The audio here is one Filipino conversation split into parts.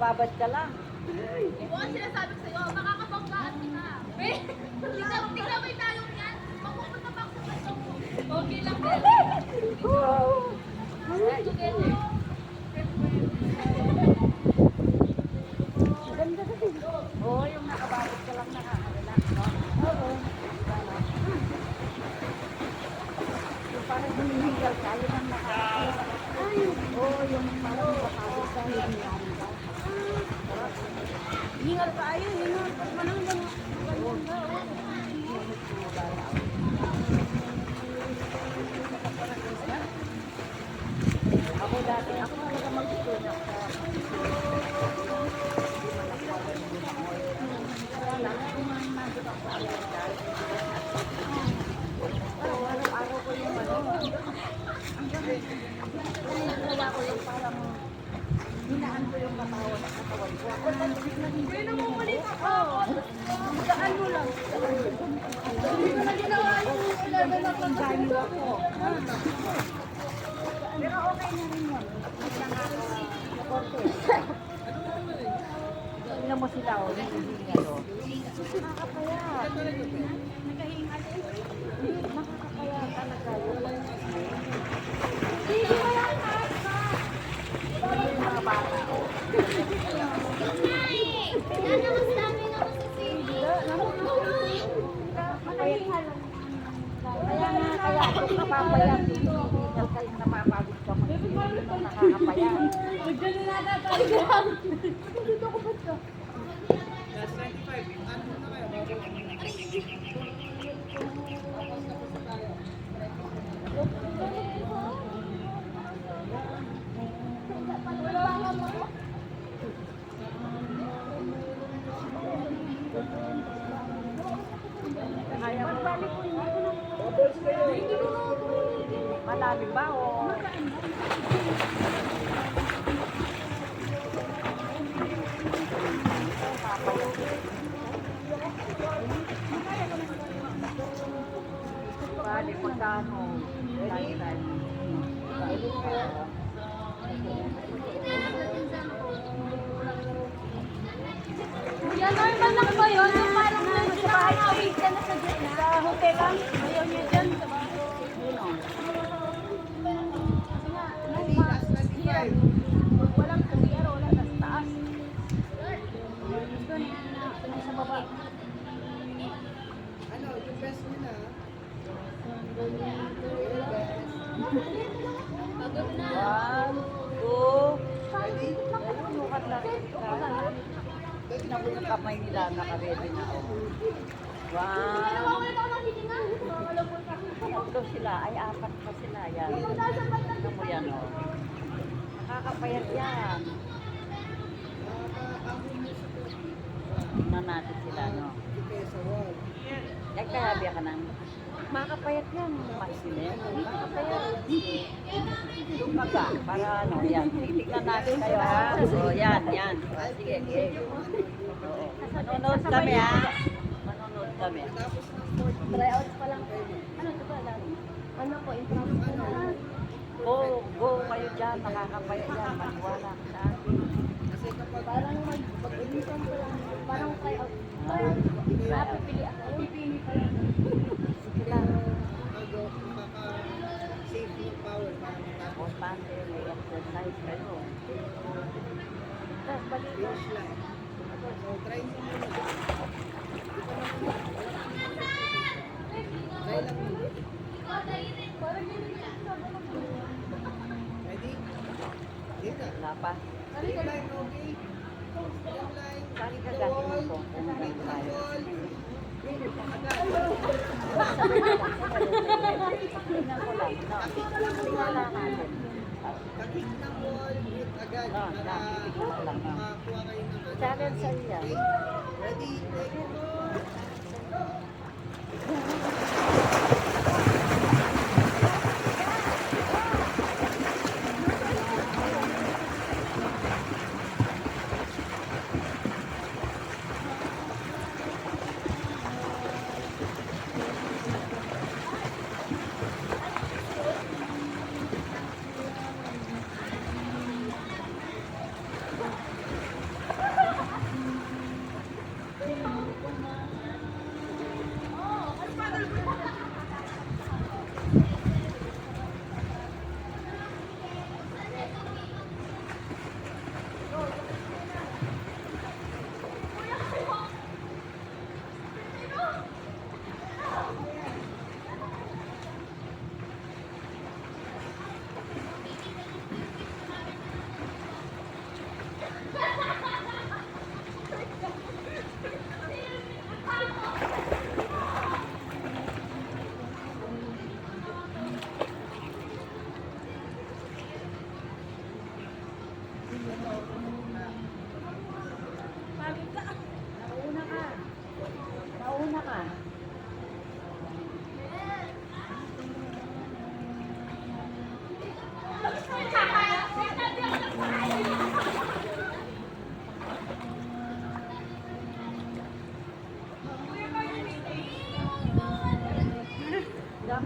nakababad ka lang. Ito ang sinasabi ko sa'yo, makakapanggaan kita. Tingnan, tingnan mo yung talong yan. Mapupunta pa ako sa bansa mo. Okay lang din. Together. Ganda kasi. Oo, yung nakababad ka lang nakaka-relax, no? Oo. Yung parang hinihingal ka, yun ang nakaka- Ay, oo, yung parang nakababad ka, hinihingal ka. Hingal ka ayo, hingal. Pag manang. Ako dati, ako talaga nandun ako araw-araw ko yung ano, wala ko yung parang hinaan ko yung katawan at katawan ko. Ako lang, Kaya namumulit ako. Saan mo lang? Hindi ko na ginawa yung 11 na ganyo ako. Pero okay na rin yun. Tingnan mo sila, oh, hinihingal, oh. Kaya ako napapayat. Hinihingal ka yung napapagod ka mo. Malalim ba o? Bali, magkano? Lifetime. Yan, normal lang ba yun? Yung parang ka na sa dyan. Sa hotel lang. Ayaw niya Ano, yung best mo na. One, two, sukat na rin yung kamay nila nakaredy na. ako titingan. tatlo sila. Ay, apat pa sila. Yan. Tingnan mo yan, oh. Nakakapayat yan. Tingnan natin sila, no? Biya ka nang makakapayat yan. Masin yan. Makakapayat. Yung maga, para ano, yan. Titignan natin kayo, ha? O, yan, yan. Sige, sige. Oo. Manonood kami, ha? Manonood kami. Tryouts pa lang. Ano ito ba? Ano po, improve ko na. Go, go kayo dyan. Nakakapayat yan. Maniwala ka sa akin. Parang mag, mag-audition ko lang. Parang tryout. Ah, Ah, pipili ako. Pipili pa lang. Sige lang. bago makaka-save yung power matapos. Importante, may exercise kayo. Tapos balik. Finish line. So, try mo muna. Try lang muna. Ready? Pa. Challenge. Okay? Ready? Take it.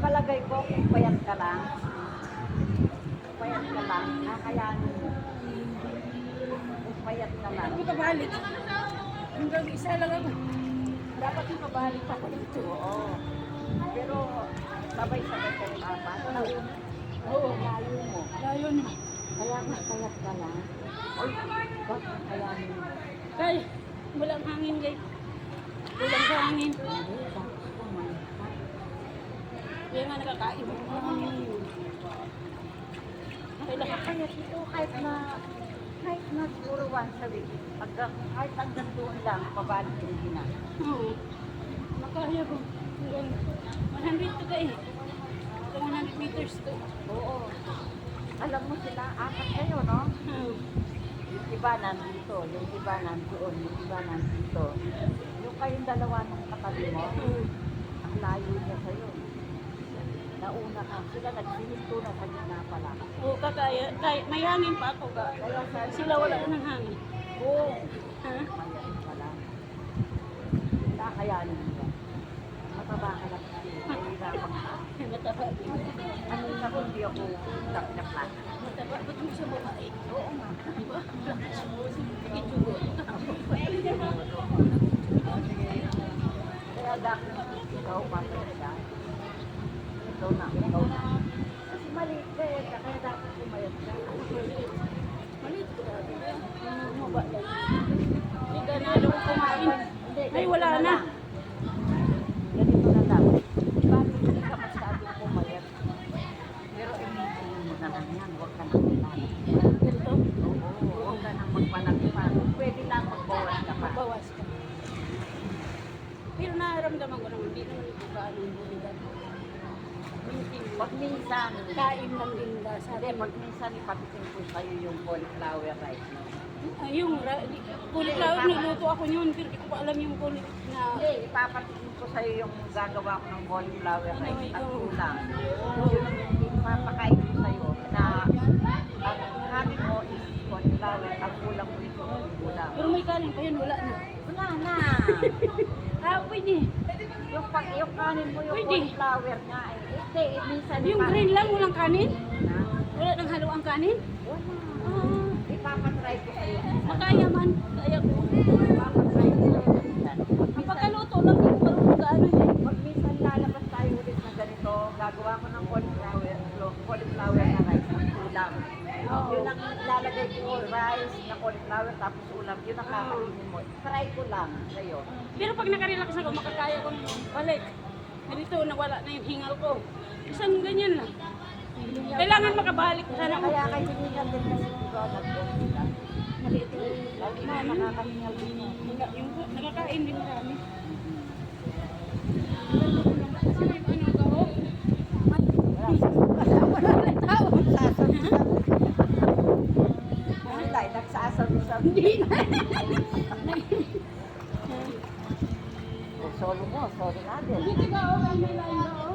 Palagay ko, kung payat ka lang, payat ka lang, kakayanin mo. Kung payat ka lang. Hindi ka balik. Hanggang isa lang ako. Dapat yung kabalik ako dito. Oo. Pero sabay-sabay kayo apat. Oo. Layo mo. Layo na. Kaya nga payat ka lang. Ay, bakit kayanin mo? Kay, walang hangin guys. Walang hangin. Kumain ka? Kaya nga nakakain mo. Kaya ito kahit na kahit na siguro once a week, pagka, kahit hanggang doon lang, pabalik hindi na. Oo. Makaya ko. Hanggang 100 to. Hanggang 100 meters to. Oo. Alam mo sila, apat kayo, no? Oo. Yung iba nandito, yung iba nandoon, yung iba nandito. Yung kayong dalawa ng katabi mo, ang layo niya sa'yo. Nauna ka, sila nagsihinto na sa gitna pala. Oo, kakaya. Kaya, may hangin pa ako sabi Sila wala na ng hangin. Oo. Ha? Mayan pala. Kakayanin mo. Mataba ka lang. Mataba. Ano na kung di ako tap-tap lang. Mataba. Ba't mo siya babae? Oo nga. Diba? Itugo. Kaya dapat ikaw masaya. Ikaw na, ikaw na. Kasi maliit ka eh, kaya dapat pumayat ka. Malit ko. Maba lang. Hindi ka na kumain. Ay, wala na. Ganito na lang. Bakit hindi ka masyadong pumayat? Pero imagine mo na lang yan, huwag ka nang kailangan. Ganito. Oo, huwag ka nang magpalagpan. Pwede lang magbawas ka pa. Ka. Pero nararamdaman ko naman, hindi naman ito gaano yung buligan. Minsan, Pag minsan, kain lang din ba sa hindi, atin. pag minsan ipapitin ko sa'yo yung cauliflower rice. no? Ah, yung ra- cauliflower, nagluto ako yun, pero di ko pa alam yung cauli na... Hindi, ipapatiin ko sa'yo yung gagawa ko ng cauliflower rice at ulam. Yun ang ipapakain ko sa'yo na ang kanin mo is cauliflower, ang ulam mo is ulam. Pero may kanin pa yun, wala na. Wala na. Ah, pwede. Yung, pag, yung kanin mo yung Pwede. cauliflower nga eh. Hindi, minsan Yung ipa- green lang, walang kanin? Wala nang halo ang kanin? Wala. Ah, Ipapatry ko sa'yo. makaya man. Kaya ko. Ipapatry ko sa'yo. minsan. Ang pagkaluto lang, hindi ko marunong gaano eh. Pag minsan lalabas tayo ulit na ganito, gagawa ko ng cauliflower, cauliflower na rice at ulam. Oo. Yun ang lalagay ko, rice na cauliflower tapos ulam. Yun ang kakainin mo. Try ko lang sa'yo. Pero pag nakarelax ako, makakaya ko balik. Ganito, nawala na yung hingal ko. Isang ganyan lang. Kailangan makabalik sana ako. Kaya kayo hiningal din kasi nag-okay lang. Maliit yung Lagi na nakakahingal din. Yung nakakain din may ano ka oh. Wala na tao. Ano tayo, nagsasabi-sabi. Hindi na. Oh, Solo mo, solo natin. Dito ka oh, may line oh.